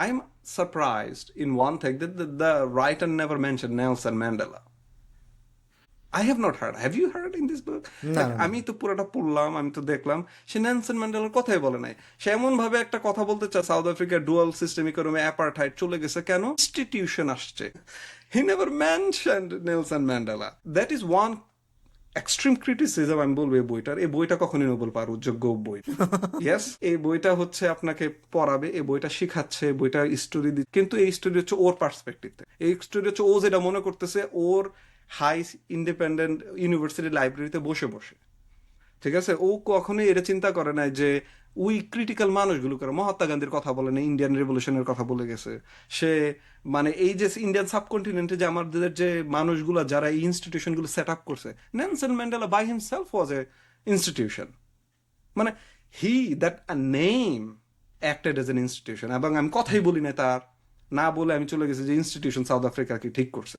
I'm surprised in one thing that the, the writer never mentioned Nelson Mandela. I have not heard. Have you heard in this book? Like, আমি তো পুরোটা পড়লাম আমি তো দেখলাম সে Nelson ম্যান্ডেলার কথাই বলে নাই সে এমন ভাবে একটা কথা বলতে চায় সাউথ আফ্রিকার ডুয়াল সিস্টেম ইকোনমি অ্যাপার্থাইড চলে গেছে কেন ইনস্টিটিউশন আসছে he never mentioned Nelson Mandela that is one extreme criticism আমি বলব এই বইটার। এই বইটা কখনই নোবেল পাওয়ার যোগ্য বই। ইয়েস এই বইটা হচ্ছে আপনাকে পড়াবে এই বইটা শিখাচ্ছে বইটা স্টোরি দিচ্ছে। কিন্তু এই স্টোরি হচ্ছে ওর পার্সপেক্টিভ এই স্টোরি হচ্ছে ও যেটা মনে করতেছে ওর হাই ইন্ডিপেন্ডেন্ট ইউনিভার্সিটি লাইব্রেরিতে বসে বসে। ঠিক আছে? ও কখনোই এটা চিন্তা করে নাই যে ওই ক্রিটিক্যাল মানুষগুলো করে। মহাত্মা গান্ধীর কথা বলে না ইন্ডিয়ান রেভলিউশনের কথা বলে গেছে। সে মানে এই যে ইন্ডিয়ান সাবকন্টিনেন্টে যে আমাদের যে মানুষগুলো যারা এই ইনস্টিটিউশনগুলো সেট আপ করছে Nelson Mandela by himself was a institution মানে he that a name acted as an institution এবং আমি কথাই বলি না তার। না বলে আমি চলে গেছি যে ইনস্টিটিউশন সাউথ আফ্রিকা কি ঠিক করছে।